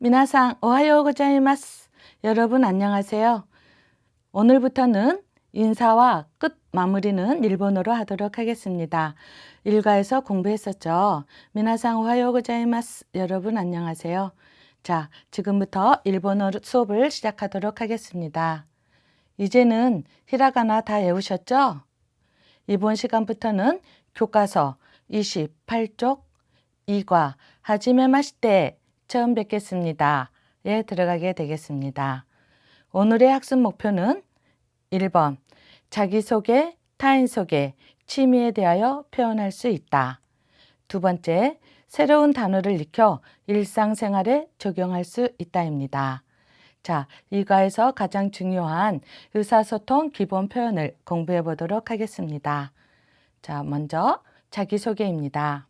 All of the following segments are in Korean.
미나상 오하요 고자이마스. 여러분 안녕하세요. 오늘부터는 인사와 끝 마무리는 일본어로 하도록 하겠습니다. 일과에서 공부했었죠. 미나상 오하요 고자이마스. 여러분 안녕하세요. 자, 지금부터 일본어 수업을 시작하도록 하겠습니다. 이제는 히라가나 다 외우셨죠? 이번 시간부터는 교과서 28쪽 2과 하지메 마시테 처음 뵙겠습니다. 예, 들어가게 되겠습니다. 오늘의 학습 목표는 1번 자기소개, 타인소개, 취미에 대하여 표현할 수 있다. 두 번째, 새로운 단어를 익혀 일상생활에 적용할 수 있다입니다. 자, 이 과에서 가장 중요한 의사소통 기본 표현을 공부해 보도록 하겠습니다. 자, 먼저 자기소개입니다.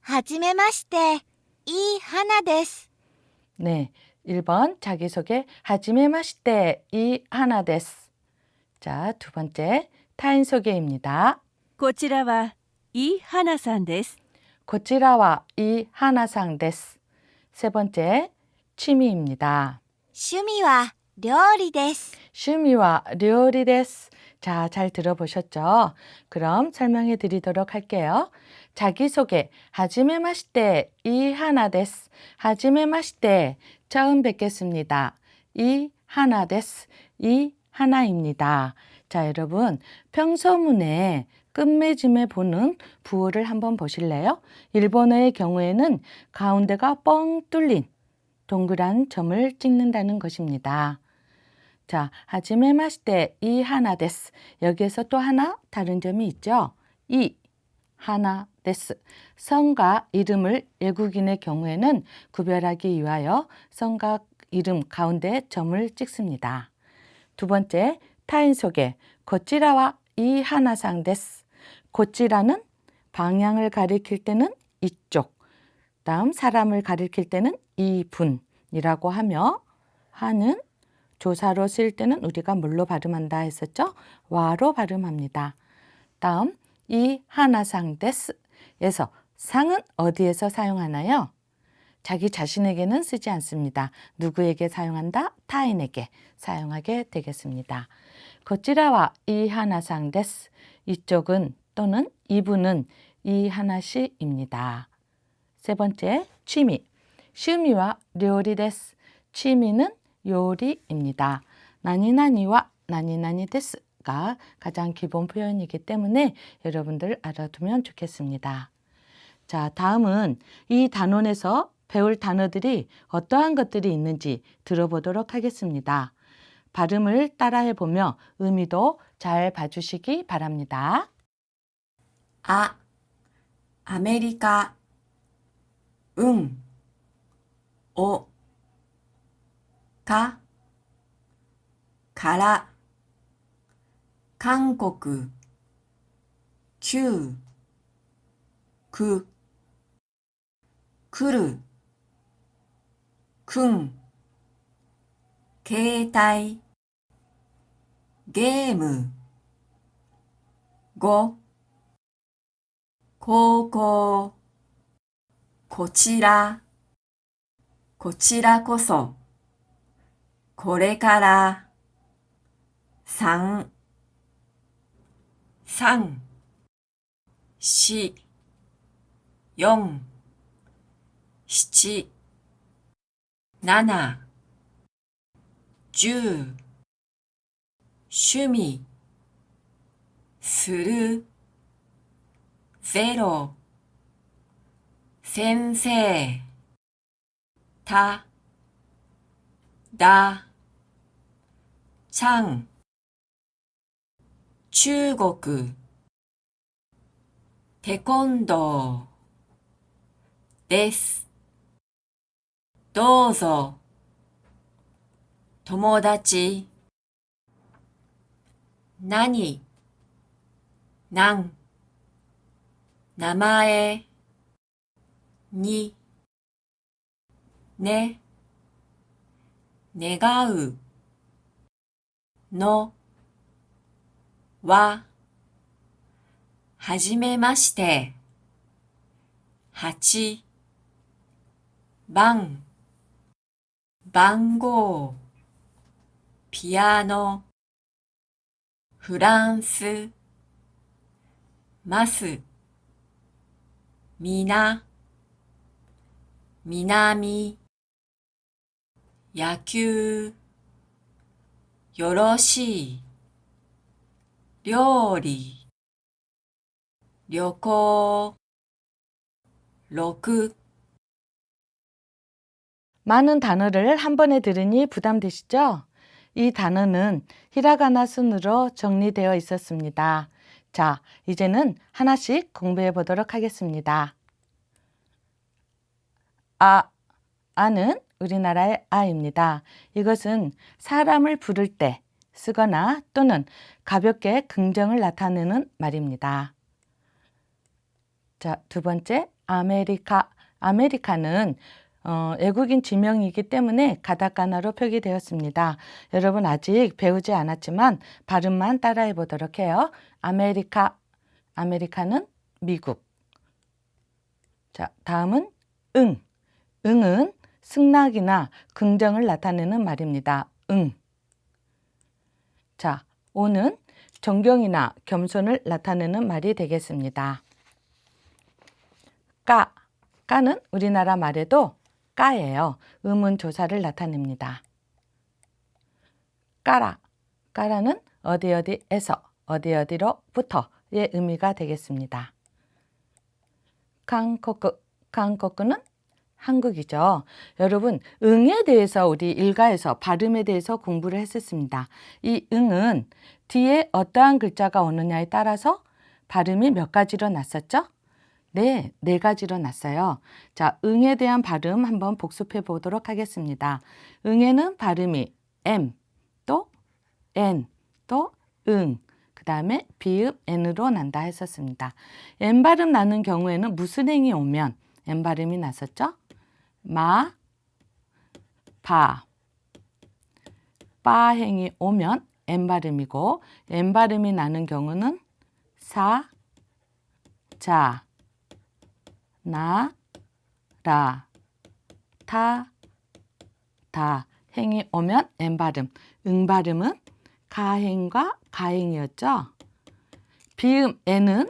하지메마시테. いい花です。 네, 1번 자기소개 하지메마시테 이 하나 데스. 자, 두 번째 타인 소개입니다. こちらは、イ・ハナさんです。 고치라와 이 하나상 데스. 세 번째 취미입니다. 趣味は料理です。 취미와 료리 데스. 자, 잘 들어보셨죠? 그럼 설명해 드리도록 할게요. 자기소개 하지메마시테 이 하나 데스. 하지메마시테 처음 뵙겠습니다. 이 하나 데스. 이 하나입니다. 자, 여러분 평소문에 끝맺음에 보는 부호를 한번 보실래요? 일본어의 경우에는 가운데가 뻥 뚫린 동그란 점을 찍는다는 것입니다. 자, 하지메 마시테 이 하나 데스. 여기에서 또 하나 다른 점이 있죠. 이 하나 데스. 성과 이름을 외국인의 경우에는 구별하기 위하여 성과 이름 가운데 점을 찍습니다. 두 번째, 타인 소개. 고치라와 이 하나상 데스. 고치라는 방향을 가리킬 때는 이쪽. 다음 사람을 가리킬 때는 이분이라고 하며 하는 조사로 쓰일 때는 우리가 뭘로 발음한다 했었죠? 와로 발음합니다. 다음 이 하나상 데스에서 상은 어디에서 사용하나요? 자기 자신에게는 쓰지 않습니다. 누구에게 사용한다? 타인에게 사용하게 되겠습니다. 거치라와 이 하나상 데스. 이쪽은 또는 이분은 이 하나씩입니다. 세 번째, 취미. 취미와 요리 데스. 취미는 요리입니다. 나니나니와 나니나니 데스 가 가장 기본 표현이기 때문에 여러분들 알아두면 좋겠습니다. 자, 다음은 이 단원에서 배울 단어들이 어떠한 것들이 있는지 들어보도록 하겠습니다. 발음을 따라해보며 의미도 잘 봐주시기 바랍니다. 아, 아메리카, 응, 오, 가, 가라. 韓国、旧、く、来る、くん、携帯、ゲーム、ご、高校、こちら、こちらこそ、これから、三、三、四、四、七、七、十、趣味、する、ゼロ、先生、た、だ、ちゃん、中国、テコンドー、です。どうぞ、友達、何、なん、名前、に、ね、願う、の、は、はじめまして、八、番、番号。ピアノ。フランス。ますみな。南野球。よろしい。料理旅行6 많은 단어를 한 번에 들으니 부담되시죠? 이 단어는 히라가나 순으로 정리되어 있었습니다. 자, 이제는 하나씩 공부해 보도록 하겠습니다. 아, 아는 우리나라의 아입니다. 이것은 사람을 부를 때 쓰거나 또는 가볍게 긍정을 나타내는 말입니다. 자, 두 번째, 아메리카. 아메리카는 어, 외국인 지명이기 때문에 가다카나로 표기되었습니다. 여러분 아직 배우지 않았지만 발음만 따라해 보도록 해요. 아메리카. 아메리카는 미국. 자, 다음은 응. 응은 승낙이나 긍정을 나타내는 말입니다. 응. 자, 오는 존경이나 겸손을 나타내는 말이 되겠습니다. 까. 까는 우리나라 말에도 까예요. 의문 조사를 나타냅니다. 까라. 까라는 어디 어디에서 어디 어디로부터의 의미가 되겠습니다. 강코크. 강코크는 한국이죠. 여러분, 응에 대해서 우리 일가에서 발음에 대해서 공부를 했었습니다. 이 응은 뒤에 어떠한 글자가 오느냐에 따라서 발음이 몇 가지로 났었죠? 네, 네 가지로 났어요. 자, 응에 대한 발음 한번 복습해 보도록 하겠습니다. 응에는 발음이 M, 또 N, 또 응, 그 다음에 비읍 N으로 난다 했었습니다. N 발음 나는 경우에는 무슨 행이 오면 N 발음이 났었죠? 마, 바, 바 행이 오면 N 발음이고 N 발음이 나는 경우는 사, 자, 나, 라, 타, 다. 행이 오면 N 발음, 응 발음은 가행과 가행이었죠. 비음 N은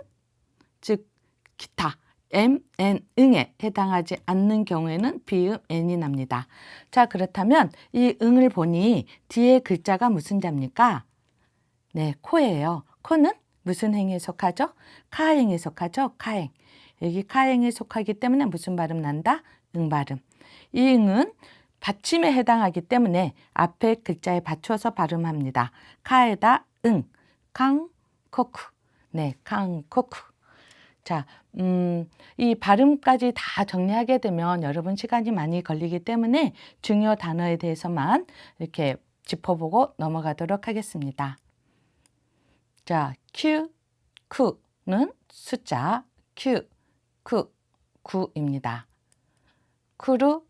즉 기타 M, N, 응에 해당하지 않는 경우에는 비음 N이 납니다. 자 그렇다면 이 응을 보니 뒤에 글자가 무슨 자입니까? 네, 코예요. 코는 무슨 행에 속하죠? 카행에 속하죠? 카행. 여기 카행에 속하기 때문에 무슨 발음 난다? 응 발음. 이 응은 받침에 해당하기 때문에 앞에 글자에 받쳐서 발음합니다. 카에다 응, 강, 코쿠. 네, 강, 코쿠. 자, 음, 이 발음까지 다 정리하게 되면 여러분 시간이 많이 걸리기 때문에 중요 단어에 대해서만 이렇게 짚어보고 넘어가도록 하겠습니다. 자, q, 쿠는 숫자, q, 쿠, 구입니다. 쿠루,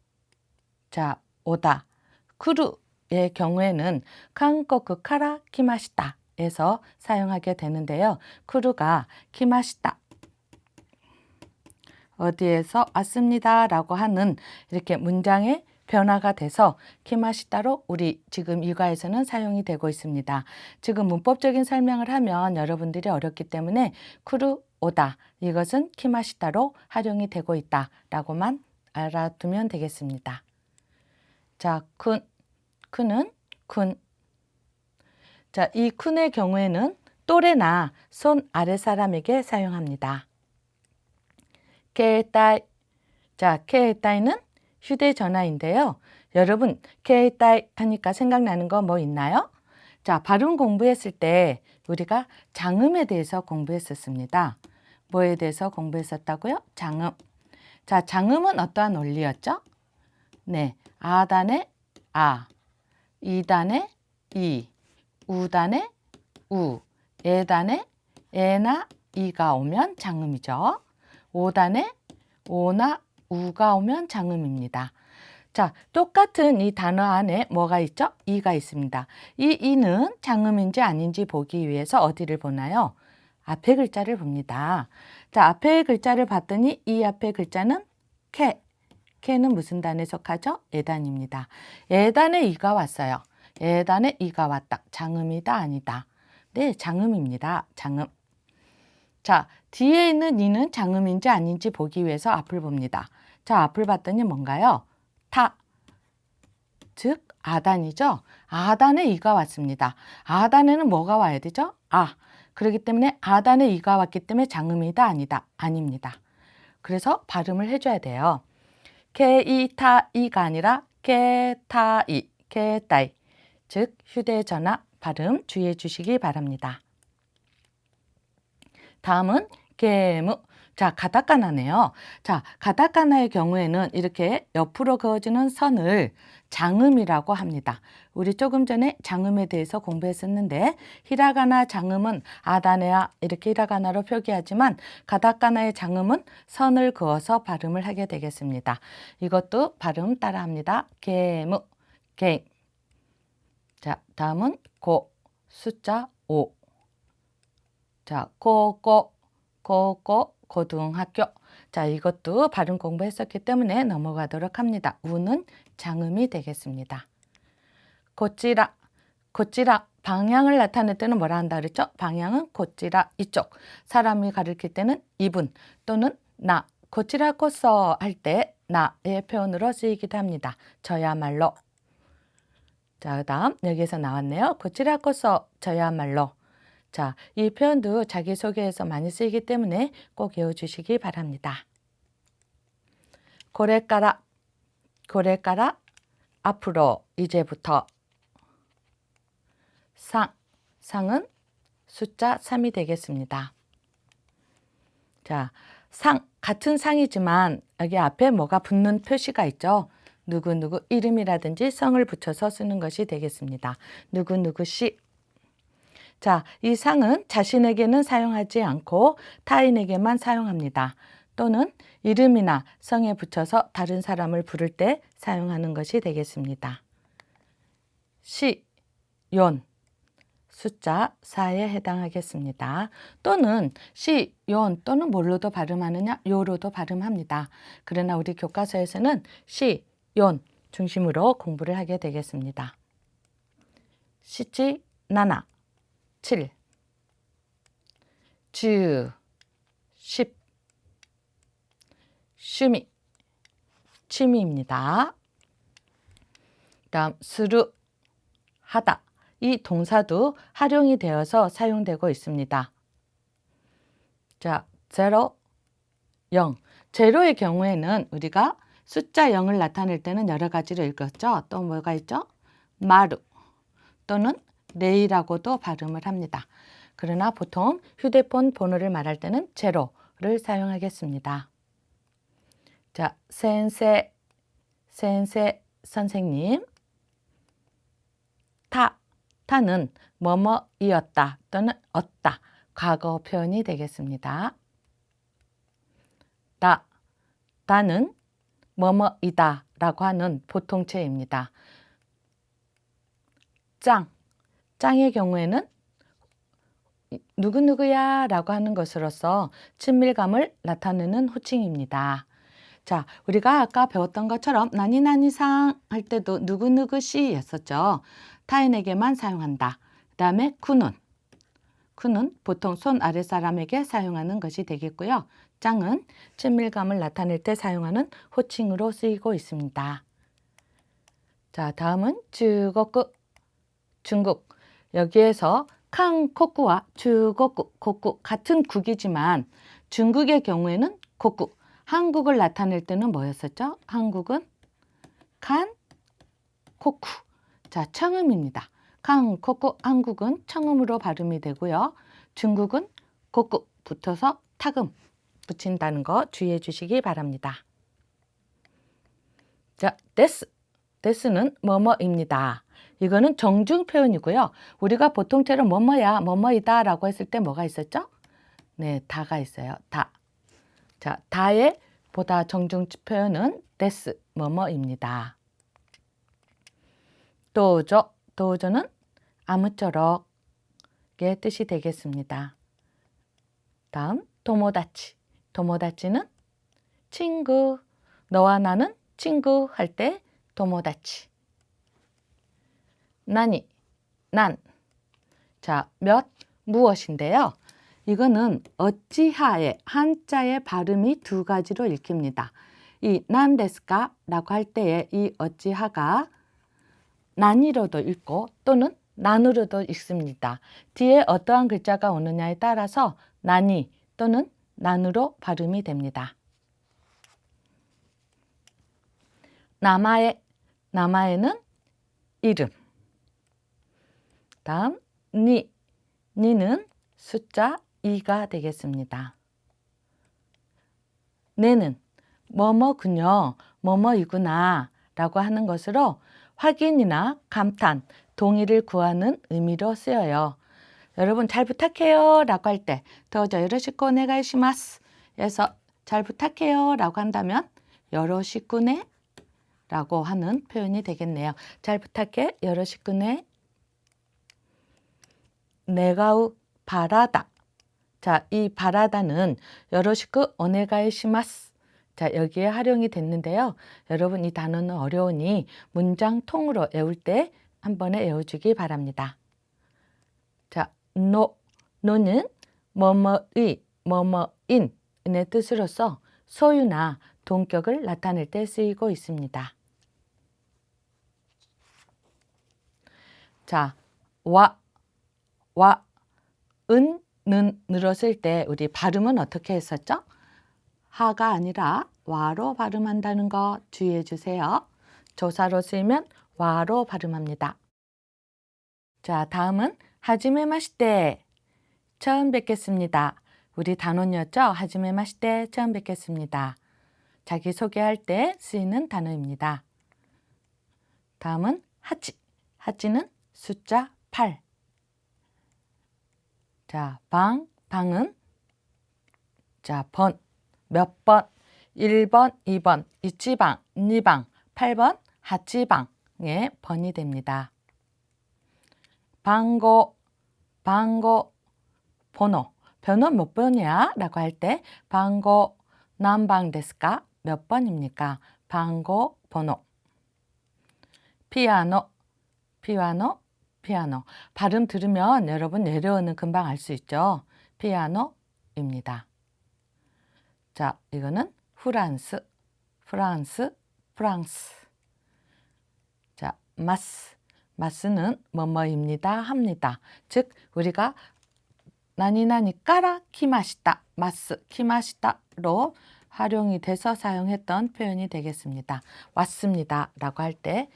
자, 오다. 쿠루의 경우에는 한국그 카라 키마시다 에서 사용하게 되는데요. 쿠루가 키마시다 어디에서 왔습니다 라고 하는 이렇게 문장의 변화가 돼서 키마시다로 우리 지금 일과에서는 사용이 되고 있습니다. 지금 문법적인 설명을 하면 여러분들이 어렵기 때문에 쿠루 오다 이것은 키마시다로 활용이 되고 있다 라고만 알아두면 되겠습니다. 자, 쿤, 쿤은 쿤. 자, 이 쿤의 경우에는 또래나 손 아래 사람에게 사용합니다. 케이타이. 자, 케이타이는 휴대전화인데요. 여러분, 케이타이 하니까 생각나는 거 뭐 있나요? 자, 발음 공부했을 때 우리가 장음에 대해서 공부했었습니다. 뭐에 대해서 공부했었다고요? 장음. 자, 장음은 어떠한 원리였죠? 네, 아단의 아, 이단의 이, 우단의 우, 에단의 에나 이가 오면 장음이죠. 오단의 오나 우가 오면 장음입니다. 자, 똑같은 이 단어 안에 뭐가 있죠? 이가 있습니다. 이 이는 장음인지 아닌지 보기 위해서 어디를 보나요? 앞에 글자를 봅니다. 자, 앞에 글자를 봤더니 이 앞에 글자는 케, 케는 무슨 단에 속하죠? 예단입니다. 예단에 이가 왔어요. 예단에 이가 왔다. 장음이다 아니다. 네, 장음입니다. 장음. 자, 뒤에 있는 이는 장음인지 아닌지 보기 위해서 앞을 봅니다. 자, 앞을 봤더니 뭔가요? 타. 즉, 아단이죠? 아단에 이가 왔습니다. 아단에는 뭐가 와야 되죠? 아. 그렇기 때문에 아단에 이가 왔기 때문에 장음이다 아니다. 아닙니다. 그래서 발음을 해줘야 돼요. 케이타이가 아니라 케타이, 케타이. 즉, 휴대전화 발음 주의해 주시기 바랍니다. 다음은 게무. 자, 가타카나네요. 자, 가타카나의 경우에는 이렇게 옆으로 그어지는 선을 장음이라고 합니다. 우리 조금 전에 장음에 대해서 공부했었는데 히라가나 장음은 아다네아 이렇게 히라가나로 표기하지만 가타카나의 장음은 선을 그어서 발음을 하게 되겠습니다. 이것도 발음 따라합니다. 게무, 게. 자, 다음은 고, 숫자 5. 자, 고고, 고고, 고등학교. 자, 이것도 발음 공부했었기 때문에 넘어가도록 합니다. 우는 장음이 되겠습니다. 고찌라, 고찌라. 방향을 나타낼 때는 뭐라 한다 그랬죠? 방향은 고찌라 이쪽. 사람이 가리킬 때는 이분 또는 나. 고찌라 코서 할 때 나의 표현으로 쓰이기도 합니다. 저야말로. 자, 그 다음 여기에서 나왔네요. 고찌라 코서 저야말로. 자, 이 표현도 자기소개에서 많이 쓰이기 때문에 꼭 외워주시기 바랍니다. 고래까라, 고래까라, 앞으로, 이제부터. 상, 상은 숫자 3이 되겠습니다. 자, 상, 같은 상이지만 여기 앞에 뭐가 붙는 표시가 있죠. 누구누구 이름이라든지 성을 붙여서 쓰는 것이 되겠습니다. 누구누구 씨, 자, 이 상은 자신에게는 사용하지 않고 타인에게만 사용합니다. 또는 이름이나 성에 붙여서 다른 사람을 부를 때 사용하는 것이 되겠습니다. 시, 연, 숫자 4에 해당하겠습니다. 또는 시, 연 또는 뭘로도 발음하느냐? 요로도 발음합니다. 그러나 우리 교과서에서는 시, 연 중심으로 공부를 하게 되겠습니다. 시지, 나나 7 주, 10趣味, 취미입니다. 다음 스루, 하다. 이 동사도 활용이 되어서 사용되고 있습니다. 자, 제로, 0. 제로의 경우에는 우리가 숫자 0을 나타낼 때는 여러 가지로 읽었죠. 또 뭐가 있죠? 마루 또는 레이라고도 발음을 합니다. 그러나 보통 휴대폰 번호를 말할 때는 제로를 사용하겠습니다. 자, 센세, 센세 선생님. 타, 타는 뭐뭐이었다 또는 얻다 과거 표현이 되겠습니다. 다, 다는 뭐뭐이다 라고 하는 보통체입니다. 짱, 짱의 경우에는 누구누구야 라고 하는 것으로서 친밀감을 나타내는 호칭입니다. 자, 우리가 아까 배웠던 것처럼 나니나니상 할 때도 누구누구시 였었죠. 타인에게만 사용한다. 그 다음에 쿠는. 쿠는 보통 손 아래 사람에게 사용하는 것이 되겠고요. 짱은 친밀감을 나타낼 때 사용하는 호칭으로 쓰이고 있습니다. 자, 다음은 중국. 중국. 여기에서 캉코쿠와 주거쿠, 코쿠 같은 국이지만 중국의 경우에는 코쿠, 한국을 나타낼 때는 뭐였었죠? 한국은 칸, 코쿠. 자, 청음입니다. 칸, 코쿠, 한국은 청음으로 발음이 되고요. 중국은 코쿠 붙어서 타금 붙인다는 거 주의해 주시기 바랍니다. 자, 데스. 데스는 뭐뭐입니다. 이거는 정중 표현이고요. 우리가 보통처럼 뭐뭐야, 뭐뭐이다 라고 했을 때 뭐가 있었죠? 네, 다가 있어요. 다. 자, 다의 보다 정중 표현은 데스, 뭐뭐입니다. 도저, 도저는 아무쪼록의 뜻이 되겠습니다. 다음, 도모다치. 도모다치는 친구. 너와 나는 친구 할 때 도모다치. 나니, 난. 자, 몇, 무엇인데요. 이거는 어찌하의 한자의 발음이 두 가지로 읽힙니다. 이 난데스까 라고 할 때에 이 어찌하가 난이로도 읽고 또는 난으로도 읽습니다. 뒤에 어떠한 글자가 오느냐에 따라서 난이 또는 난으로 발음이 됩니다. 남아의 남아에는 이름. 다음 니 니는 숫자 2가 되겠습니다. 내는 뭐뭐군요, 뭐뭐이구나 라고 하는 것으로 확인이나 감탄, 동의를 구하는 의미로 쓰여요. 여러분 잘 부탁해요 라고 할때 도저 요로시코 오네가이시마스 에서 잘 부탁해요 라고 한다면 요로시쿠네 라고 하는 표현이 되겠네요. 잘 부탁해 요로시쿠네 내가우 바라 다 자, 이 바라다는 요로시쿠 오네가이 시마스 자, 여기에 활용이 됐는데요. 여러분 이 단어는 어려우니 문장 통으로 외울 때 한 번에 외워주기 바랍니다. 자, 노, 노는 뭐뭐의, 뭐뭐인의 뜻으로서 소유나 동격을 나타낼 때 쓰이고 있습니다. 자, 와, 와, 은, 는, 늘었을 때 우리 발음은 어떻게 했었죠? 하가 아니라 와로 발음한다는 거 주의해 주세요. 조사로 쓰이면 와로 발음합니다. 자, 다음은 하지메 마시테. 처음 뵙겠습니다. 우리 단원이었죠? 하지메 마시테 처음 뵙겠습니다. 자기 소개할 때 쓰이는 단어입니다. 다음은 하치. 하치는 숫자 8. 자, 방, 방은 자, 번, 몇 번, 1번, 2번, 이치방, 2방, 8번, 하치방의 번이 됩니다. 방고, 방고, 번호, 번호 몇 번이야? 라고 할 때 방고, 남방 데스까? 몇 번입니까? 방고, 번호. 피아노, 피아노, 피아노. 발음 들으면 여러분 내려오는 금방 알 수 있죠? 피아노입니다. 자, 이거는 프랑스, 프랑스, 프랑스. 자, 마스. 마스는 뭐뭐입니다 합니다. 즉 우리가 나니나니 까라 키마시다 마스 키마시다로 활용이 돼서 사용했던 표현이 되겠습니다. 왔습니다 라고 할 때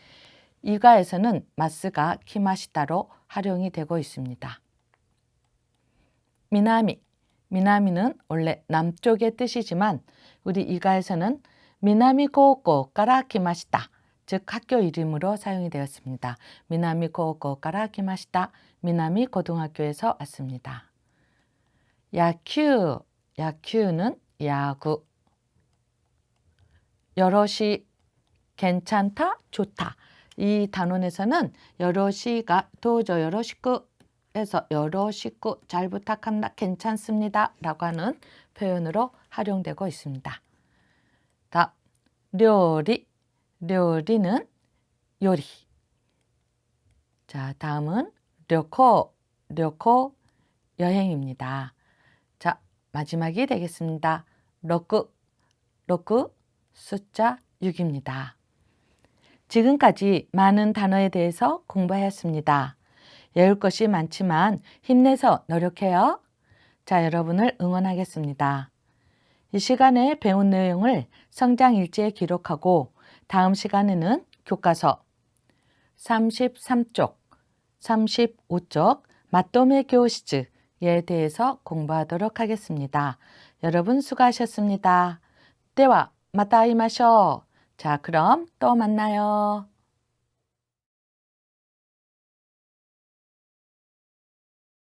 이가에서는 마스가 키마시다로 활용이 되고 있습니다. 미나미 미나미는 원래 남쪽의 뜻이지만 우리 이가에서는 미나미 고고까라 키마시다 즉 학교 이름으로 사용이 되었습니다. 미나미 고고까라 키마시다. 미나미 고등학교에서 왔습니다. 야큐, 야큐는 야구. 여럿이 괜찮다, 좋다. 이 단원에서는 여럿이가 도저 여럿이구 해서 여럿이구 잘 부탁한다, 괜찮습니다 라고 하는 표현으로 활용되고 있습니다. 다음, 요리. 요리는 요리. 자, 다음은 료코, 료코 여행입니다. 자, 마지막이 되겠습니다. 로크, 로크 숫자 6입니다. 지금까지 많은 단어에 대해서 공부하였습니다. 외울 것이 많지만 힘내서 노력해요. 자, 여러분을 응원하겠습니다. 이 시간에 배운 내용을 성장 일지에 기록하고 다음 시간에는 교과서 33쪽, 35쪽 마토메 교시즈에 대해서 공부하도록 하겠습니다. 여러분 수고하셨습니다. 때와 마타 이마쇼. 자, 그럼 또 만나요.